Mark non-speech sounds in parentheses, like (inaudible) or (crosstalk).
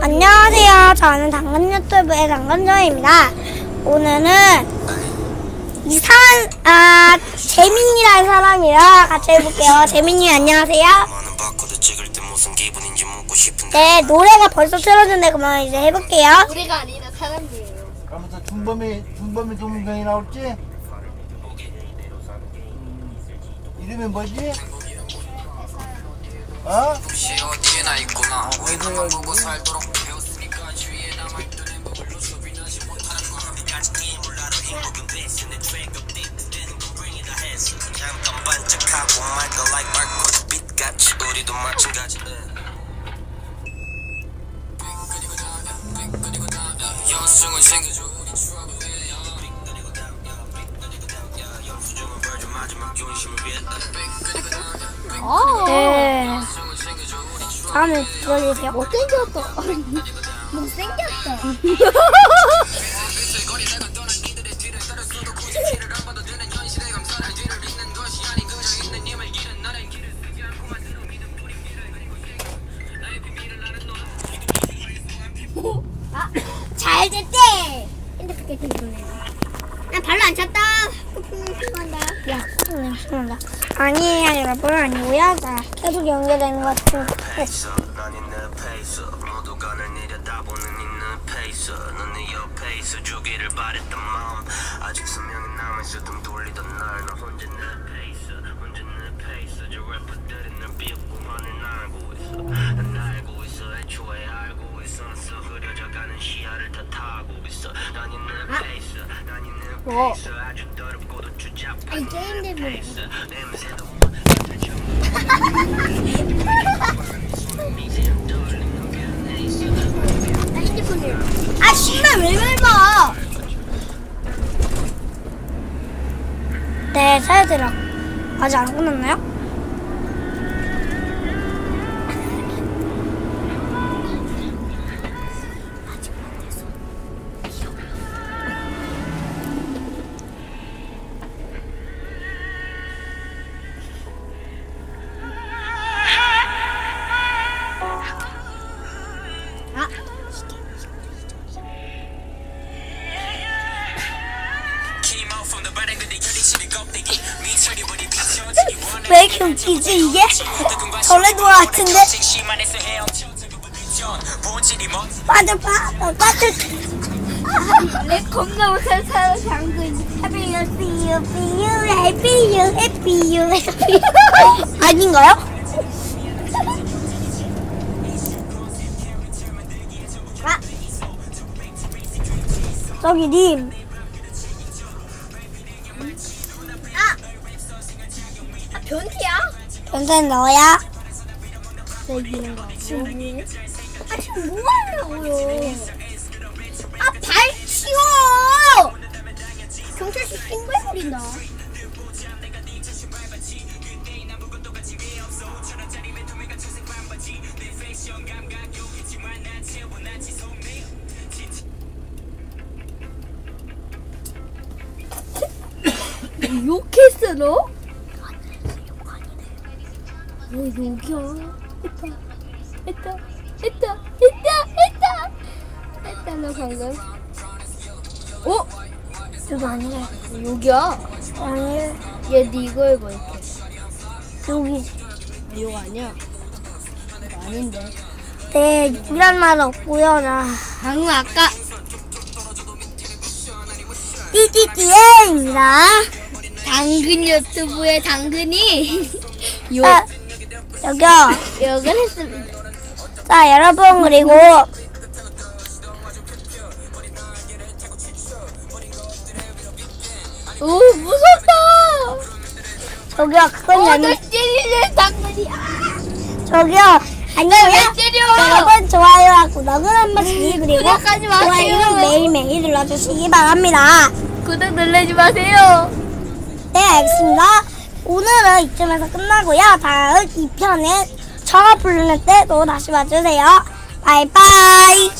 안녕하세요. 저는 당근 유튜브의 당근조입니다. 오늘은 이상한 아 재민이라는 사람이랑 같이 해볼게요. 재민이 안녕하세요. 많은 바코드 찍을 때 무슨 기분인지 묻고 싶은데 네 노래가 벌써 틀어졌는데 그만 이제 해볼게요. 우리가 아니라 사람이에요. 그러면서 준범이 준범이 동명이 나올지? 음, 이름이 뭐지? 어? 혹시 어디에나 있구나 여기? 보고 살도록 배웠으니까 주위에 남아있던 행복을 소비나지 못하는 거야 아직 이 몰라도 행복은 베이스 내 트랙 업데이트 되는 건 bring it ahead. 잠깐 반짝하고 말까 like 바코드 빛같이 우리도 마찬가지. 영수증을 챙겨줘. 우리 추억을 위하여 다음에 들어주세요. (laughs) 못생겼다. 못생겼다. 잘 됐대. 핸드폰 이거네. 나 발로 안 찼다. 한다. 야, 죄송합니다. 아니에요, 여러분. 아니고요. 자, 계속 연결되는 것 같은. 네. 페이스. 난 있는 페이스. 모두가 날 내려다보는 있는 페이스. 넌내 옆에 있어 주기를 바랬던 마음. 아직 수명이 남아있어 등 돌리던 날난 혼자 내 페이스 혼자 내 페이스. 저 래퍼들이 날 비웃고만을 알고 있어. 난 알고 있어 애초에 알고 있었어. 흐려져가는 시야를 다 타고 있어. 난 있는 페이스 난 있는 페이스. 아주 더럽고도 보고. 페이스. 냄새도 네, 사야들아. 아직 안 끝났나요? 왜 이렇게 웃기지, 이게? 전에도 같은데? 빠져, 빠져, 빠져. 내 겁나 못하는 사람 당근. Happy you, see you, happy you, happy you, happy you. 아닌가요? 아. 저기 님. 변태야? 변태는 너야? 내기는 거. 아, 지금 뭐 하려고요? 아, 발 치워! 경찰서 신고해버린다. (coughs) 욕했어, 너? 왜 욕이야? 했다, 했다, 했다, 했다, 했다, 했다, 너 방금. 어? 그거 아니래. 욕이야? 아니, 얘, 니 이거 해봐, 이렇게. 여기. 욕 아니야? 이거 아닌데. 네, 이란 말 없고요. 자, 방금 아까 띠띠띠에입니다. 당근 유튜브에 당근이 욕, 자, 여기요. 욕을 했습니다. 자, 여러분, 그리고 오, 무섭다! 저기요, 그건 어, 아니, 저기요, 안녕요. 왜? 여러분, 좋아요와 구독은 한 번씩, 그리고 구독하지 마세요. 좋아요는 매일매일 눌러주시기 바랍니다. 구독 눌러지 마세요. 네, 알겠습니다. 오늘은 이쯤에서 끝나고요. 다음 2편에 저가 부르는 때 또 다시 봐주세요. 바이바이.